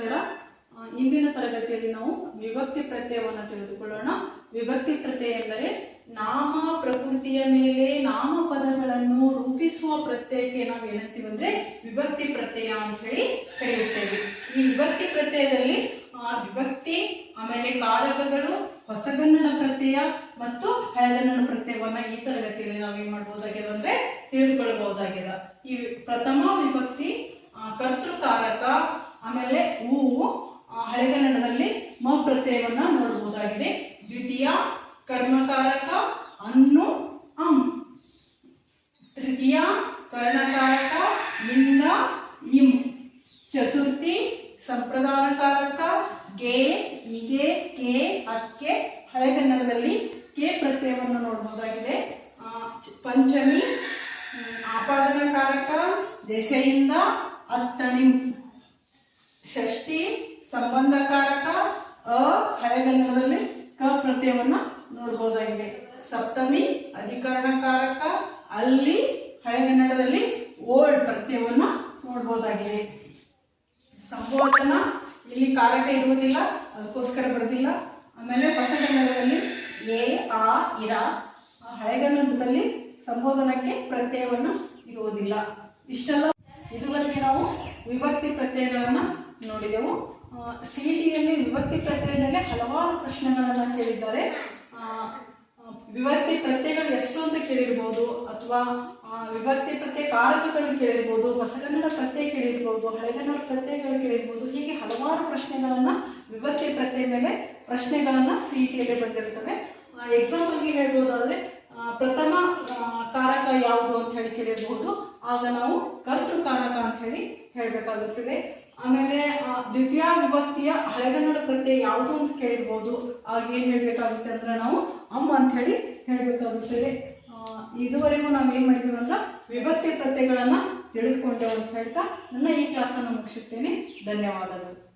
ಆ, ಇಂದಿನ ತರಗತಿಯಲ್ಲಿ ನಾವು ವಿಭಕ್ತಿ ಪ್ರತ್ಯಯವನ್ನು ತಿಳಿದುಕೊಳ್ಳೋಣ. ವಿಭಕ್ತಿ ಪ್ರತ್ಯಯ ಎಂದರೆ ನಾಮ ಪ್ರಕೃತಿಯ ಮೇಲೆ ನಾಮಪದಗಳನ್ನು ರೂಪಿಸುವ ಪ್ರತ್ಯಯಕ್ಕೆ ನಾವು ಏನಂತೀವಿ ಅಂದ್ರೆ ವಿಭಕ್ತಿ ಪ್ರತ್ಯಯ ಅಂತ ಹೇಳಿ ಕರೆಯುತ್ತೇವೆ. ಈ ವಿಭಕ್ತಿ ಪ್ರತ್ಯಯದಲ್ಲಿ ಆ, ವಿಭಕ್ತಿ ಆಮೇಲೆ ಕಾರಕಗಳು ಹೊಸಗನ್ನಡ ಪ್ರತ್ಯಯ ಮತ್ತು ಹಳೆಗನ್ನಡ ಪ್ರತ್ಯಯವನ್ನ ಈ ತರಗತಿಯಲ್ಲಿ ನಾವು ಏನ್ ಮಾಡ್ಬೋದಾಗಿದೆ ಅಂದ್ರೆ ತಿಳಿದುಕೊಳ್ಳಬಹುದಾಗಿದೆ ಈ ಪ್ರಥಮ ವಿಭಕ್ತಿ ಕರ್ತೃಕಾರಕ ಆಮೇಲೆ ಹೂವು ಹಳೆಗನ್ನಡದಲ್ಲಿ ಮ ಪ್ರತ್ಯಯವನ್ನ ನೋಡಬಹುದಾಗಿದೆ ದ್ವಿತೀಯ ಕರ್ಮಕಾರಕ ಅನ್ನು ಅಂ. ತೃತೀಯ ಕರ್ಣಕಾರಕ ಇಂದ ಇಂ. ಚತುರ್ಥಿ ಸಂಪ್ರದಾನಕಾರಕ ಗೆ, ಇಗೆ, ಕೆ ಅಕ್ಕೆ ಹಳೆಗನ್ನಡದಲ್ಲಿ ಕೆ ಪ್ರತ್ಯಯವನ್ನು ನೋಡಬಹುದಾಗಿದೆ ಪಂಚಮಿ ಆಪಾದನಕಾರಕ ದೆಸೆಯಿಂದ ಅತ್ತಣಿ ಷಷ್ಠಿ ಸಂಬಂಧಕಾರಕ ಅ ಹಳೆಗನ್ನಡದಲ್ಲಿ ಕ ಪ್ರತ್ಯವನ್ನ ನೋಡಬಹುದಾಗಿದೆ ಸಪ್ತಮಿ ಅಧಿಕರಣಕಾರಕ ಅಲ್ಲಿ ಹಳೆಗನ್ನಡದಲ್ಲಿ ಓಲ್ಡ್ ಪ್ರತ್ಯವನ್ನ ನೋಡಬಹುದಾಗಿದೆ ಸಂಬೋಧನ ಇಲ್ಲಿ ಕಾರಕ ಇರುವುದಿಲ್ಲ, ಅದಕ್ಕೋಸ್ಕರ ಬರೋದಿಲ್ಲ ಆಮೇಲೆ ಹೊಸಗನ್ನಡದಲ್ಲಿ ಎ, ಆ, ಇರ ಹಳೆಗನ್ನಡದಲ್ಲಿ ಸಂಬೋಧನಕ್ಕೆ ಪ್ರತ್ಯಯವನ್ನು ಇರುವುದಿಲ್ಲ. ಇಷ್ಟೆಲ್ಲ. ಇದುವರೆಗೆ ನಾವು ವಿಭಕ್ತಿ ಪ್ರತ್ಯಯಗಳನ್ನು ನೋಡಿದೆವು. ಸಿ ಟಿಯಲ್ಲಿ ವಿಭಕ್ತಿ ಪ್ರತ್ಯಯ ಮೇಲೆ ಹಲವಾರು ಪ್ರಶ್ನೆಗಳನ್ನು ಕೇಳಿದ್ದಾರೆ. ವಿಭಕ್ತಿ ಪ್ರತ್ಯಯಗಳು ಎಷ್ಟು ಅಂತ ಕೇಳಿರ್ಬೋದು, ಅಥವಾ ವಿಭಕ್ತಿ ಪ್ರತ್ಯಯ ಕಾರಕಗಳು ಕೇಳಿರ್ಬೋದು, ಹೊಸಗನ್ನಡ ಪ್ರತ್ಯಯ ಕೇಳಿರ್ಬೋದು, ಹಳೆಗನ್ನಡ ಪ್ರತ್ಯಯಗಳು ಕೇಳಿರ್ಬೋದು, ಹೀಗೆ ಹಲವಾರು ಪ್ರಶ್ನೆಗಳನ್ನ ವಿಭಕ್ತಿ ಪ್ರತ್ಯಯ ಮೇಲೆ ಪ್ರಶ್ನೆಗಳನ್ನು ಸಿ ಟಿಯಲ್ಲಿ ಬಂದಿರ್ತವೆ ಎಕ್ಸಾಂಪಲ್ಗೆ ಹೇಳ್ಬೋದಾದ್ರೆ ಪ್ರಥಮ ಕಾರಕ ಯಾವುದು ಅಂತ ಹೇಳಿ ಕೇಳಿರ್ಬೋದು. ಆಗ ನಾವು ಕರ್ತೃ ಕಾರಕ ಅಂತ ಹೇಳಿ ಹೇಳಬೇಕಾಗುತ್ತದೆ. ಆಮೇಲೆ ದ್ವಿತೀಯ ವಿಭಕ್ತಿಯ ಹಳೆಗನ್ನಡ ಪ್ರತ್ಯಯ ಯಾವುದು ಅಂತ ಕೇಳಿರ್ಬೋದು. ಆಗ ಏನು ಹೇಳಬೇಕಾಗುತ್ತೆ ಅಂದ್ರೆ ನಾವು ಅಮ್ಮ ಅಂತ ಹೇಳಿ ಹೇಳಬೇಕಾಗುತ್ತದೆ ಇದುವರೆಗೂ ನಾವು ಏನು ಮಾಡಿದ್ದೀವಿ ಅಂದ್ರೆ ವಿಭಕ್ತಿ ಪ್ರತ್ಯಯಗಳನ್ನು ತಿಳಿದುಕೊಂಡೆವು ಅಂತ ಹೇಳ್ತಾ ನನ್ನ ಈ ಕ್ಲಾಸನ್ನು ಮುಗಿಸುತ್ತೇನೆ. ಧನ್ಯವಾದಗಳು.